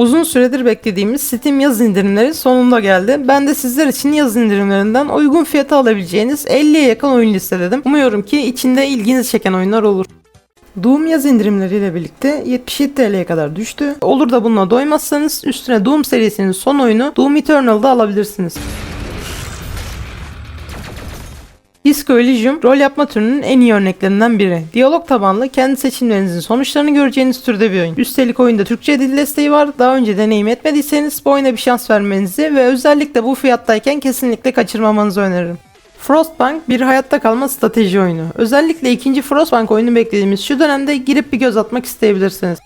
Uzun süredir beklediğimiz Steam yaz indirimleri sonunda geldi. Ben de sizler için yaz indirimlerinden uygun fiyata alabileceğiniz 50'ye yakın oyun listeledim. Umuyorum ki içinde ilginizi çeken oyunlar olur. Doom yaz indirimleriyle birlikte 77 TL'ye kadar düştü. Olur da bununla doymazsanız üstüne Doom serisinin son oyunu Doom Eternal'da alabilirsiniz. Disco Elysium rol yapma türünün en iyi örneklerinden biri. Diyalog tabanlı kendi seçimlerinizin sonuçlarını göreceğiniz türde bir oyun. Üstelik oyunda Türkçe dil desteği var. Daha önce deneyim etmediyseniz bu oyuna bir şans vermenizi ve özellikle bu fiyattayken kesinlikle kaçırmamanızı öneririm. Frostpunk bir hayatta kalma strateji oyunu. Özellikle ikinci Frostpunk oyunu beklediğimiz şu dönemde girip bir göz atmak isteyebilirsiniz.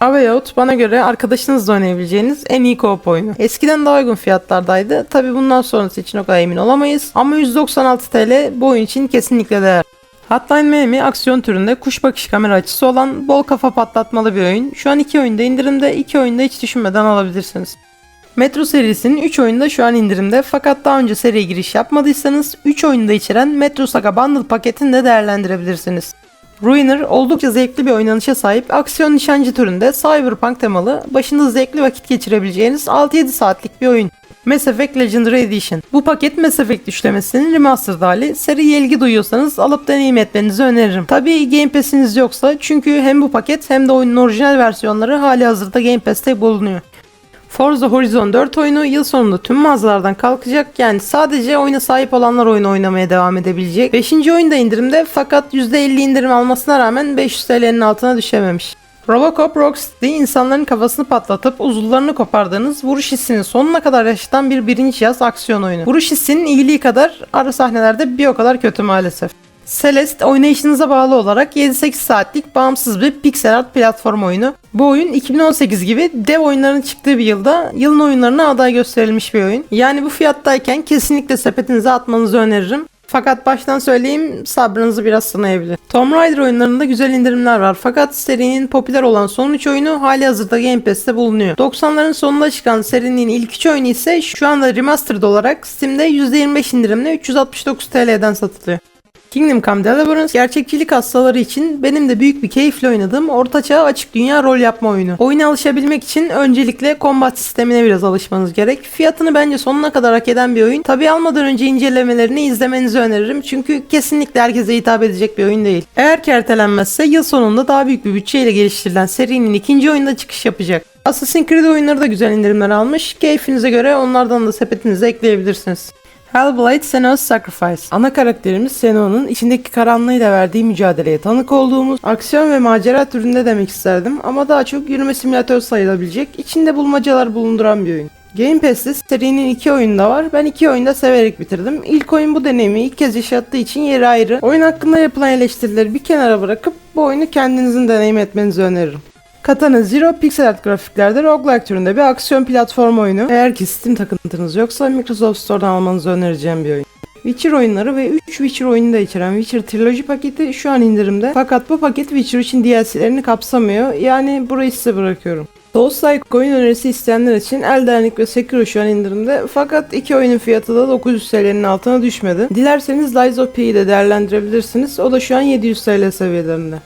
A Way Out bana göre arkadaşınızla oynayabileceğiniz en iyi co-op oyunu. Eskiden daha uygun fiyatlardaydı. Tabi bundan sonrası için o kadar emin olamayız. Ama 196 TL bu oyun için kesinlikle değer. Hotline Miami aksiyon türünde kuş bakış kamera açısı olan bol kafa patlatmalı bir oyun. Şu an iki oyunda indirimde, iki oyunda hiç düşünmeden alabilirsiniz. Metro serisinin 3 oyunu da şu an indirimde fakat daha önce seriye giriş yapmadıysanız 3 oyunu da içeren Metro Saga Bundle paketini de değerlendirebilirsiniz. Ruiner oldukça zevkli bir oynanışa sahip aksiyon nişancı türünde cyberpunk temalı başında zevkli vakit geçirebileceğiniz 6-7 saatlik bir oyun. Mass Effect Legendary Edition. Bu paket Mass Effect üçlemesinin remastered hali. Seriye ilgi duyuyorsanız alıp deneyim etmenizi öneririm. Tabii Game Pass'iniz yoksa çünkü hem bu paket hem de oyunun orijinal versiyonları hali hazırda Game Pass'te bulunuyor. Forza Horizon 4 oyunu yıl sonunda tüm mağazalardan kalkacak. Yani sadece oyuna sahip olanlar oyunu oynamaya devam edebilecek. 5. oyunda indirimde fakat %50 indirim almasına rağmen 500 TL'nin altına düşememiş. Robocop Rocksteady insanların kafasını patlatıp uzuvlarını kopardığınız vuruş hissini sonuna kadar yaşatan bir birinci yaz aksiyon oyunu. Vuruş hissinin iyiliği kadar ara sahnelerde bir o kadar kötü maalesef. Celeste oynayışınıza bağlı olarak 7-8 saatlik bağımsız bir pixel art platform oyunu. Bu oyun 2018 gibi dev oyunların çıktığı bir yılda yılın oyunlarına aday gösterilmiş bir oyun. Yani bu fiyattayken kesinlikle sepetinize atmanızı öneririm. Fakat baştan söyleyeyim sabrınızı biraz sınayabilir. Tomb Raider oyunlarında güzel indirimler var fakat serinin popüler olan son 3 oyunu hali hazırda Game Pass'te bulunuyor. 90'ların sonunda çıkan serinin ilk 3 oyunu ise şu anda remastered olarak Steam'de %25 indirimle 369 TL'den satılıyor. Kingdom Come Deliverance gerçekçilik hastaları için benim de büyük bir keyifle oynadığım ortaçağ açık dünya rol yapma oyunu. Oyuna alışabilmek için öncelikle combat sistemine biraz alışmanız gerek. Fiyatını bence sonuna kadar hak eden bir oyun. Tabi almadan önce incelemelerini izlemenizi öneririm çünkü kesinlikle herkese hitap edecek bir oyun değil. Eğer ki ertelenmezse yıl sonunda daha büyük bir bütçeyle geliştirilen serinin ikinci oyunda çıkış yapacak. Assassin's Creed oyunları da güzel indirimler almış. Keyfinize göre onlardan da sepetinize ekleyebilirsiniz. Hellblade Senua's Sacrifice. Ana karakterimiz Senua'nın içindeki karanlığıyla verdiği mücadeleye tanık olduğumuz aksiyon ve macera türünde demek isterdim ama daha çok yürüme simülatör sayılabilecek, içinde bulmacalar bulunduran bir oyun. Game Pass'te serinin iki oyunu da var. Ben iki oyunu da severek bitirdim. İlk oyun bu deneyimi ilk kez yaşattığı için yeri ayrı. Oyun hakkında yapılan eleştirileri bir kenara bırakıp bu oyunu kendinizin deneyim etmenizi öneririm. Katana Zero pixel art grafiklerde roguelike türünde bir aksiyon platform oyunu. Eğer ki Steam takıntınız yoksa Microsoft Store'dan almanızı önereceğim bir oyun. Witcher oyunları ve 3 Witcher oyunu da içeren Witcher Trilogy paketi şu an indirimde. Fakat bu paket Witcher için DLC'lerini kapsamıyor. Yani burayı size bırakıyorum. Souls-like oyun önerisi isteyenler için Elden Ring ve Sekiro şu an indirimde. Fakat iki oyunun fiyatı da 900 TL'nin altına düşmedi. Dilerseniz Lies of P'yi de değerlendirebilirsiniz. O da şu an 700 TL seviyelerinde.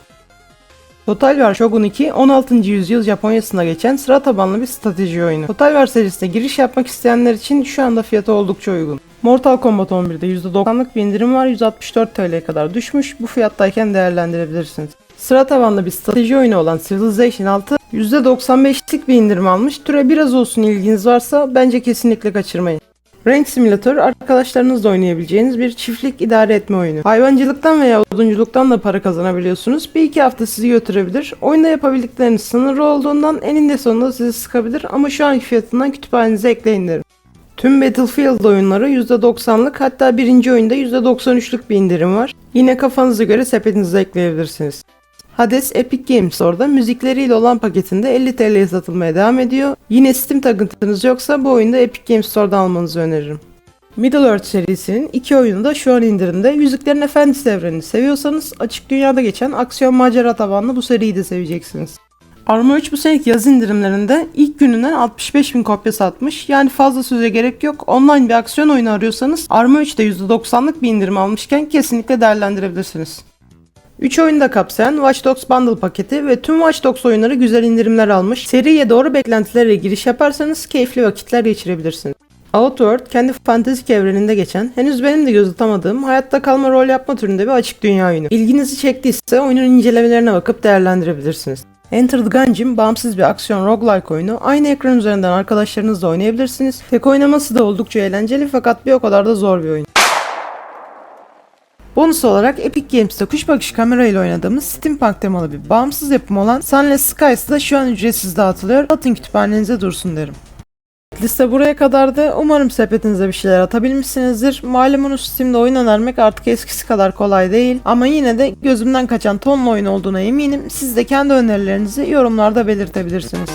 Total War Shogun 2 16. yüzyıl Japonya'sında geçen sıra tabanlı bir strateji oyunu. Total War serisine giriş yapmak isteyenler için şu anda fiyatı oldukça uygun. Mortal Kombat 11'de %90'lık bir indirim var 164 TL'ye kadar düşmüş bu fiyattayken değerlendirebilirsiniz. Sıra tabanlı bir strateji oyunu olan Civilization 6 %95'lik bir indirim almış. Türe biraz olsun ilginiz varsa bence kesinlikle kaçırmayın. Rank Simulator arkadaşlarınızla oynayabileceğiniz bir çiftlik idare etme oyunu. Hayvancılıktan veya odunculuktan da para kazanabiliyorsunuz. Bir iki hafta sizi götürebilir. Oyunda yapabildikleriniz sınırlı olduğundan eninde sonunda sizi sıkabilir ama şu anki fiyatından kütüphanenize ekleyin derim. Tüm Battlefield oyunları %90'lık hatta birinci oyunda %93'lük bir indirim var. Yine kafanıza göre sepetinize ekleyebilirsiniz. Hades Epic Games Store'da müzikleriyle olan paketinde 50 TL'ye satılmaya devam ediyor. Yine Steam takıntınız yoksa bu oyunu da Epic Games Store'da almanızı öneririm. Middle Earth serisinin iki oyunu da şu an indirimde. Yüzüklerin Efendisi evrenini seviyorsanız açık dünyada geçen aksiyon macera tabanlı bu seriyi de seveceksiniz. Arma 3 bu seneki yaz indirimlerinde ilk gününden 65 bin kopya satmış. Yani fazla söze gerek yok. Online bir aksiyon oyunu arıyorsanız Arma 3'te %90'lık bir indirim almışken kesinlikle değerlendirebilirsiniz. 3 oyunu da kapsayan Watch Dogs Bundle paketi ve tüm Watch Dogs oyunları güzel indirimler almış. Seriye doğru beklentilerle giriş yaparsanız keyifli vakitler geçirebilirsiniz. Outworld kendi fantastik evreninde geçen, henüz benim de göz atamadığım hayatta kalma rol yapma türünde bir açık dünya oyunu. İlginizi çektiyse oyunun incelemelerine bakıp değerlendirebilirsiniz. Enter the Gungeon bağımsız bir aksiyon roguelike oyunu. Aynı ekran üzerinden arkadaşlarınızla oynayabilirsiniz. Tek oynaması da oldukça eğlenceli fakat bir o kadar da zor bir oyun. Bonus olarak Epic Games'te kuş bakış kamerayla oynadığımız steampunk temalı bir bağımsız yapım olan Sunless Skies da şu an ücretsiz dağıtılıyor. Atın kütüphanenize dursun derim. Liste buraya kadardı. Umarım sepetinize bir şeyler atabilmişsinizdir. Malumunuz Steam'de oyun önermek artık eskisi kadar kolay değil. Ama yine de gözümden kaçan tonla oyun olduğuna eminim. Siz de kendi önerilerinizi yorumlarda belirtebilirsiniz.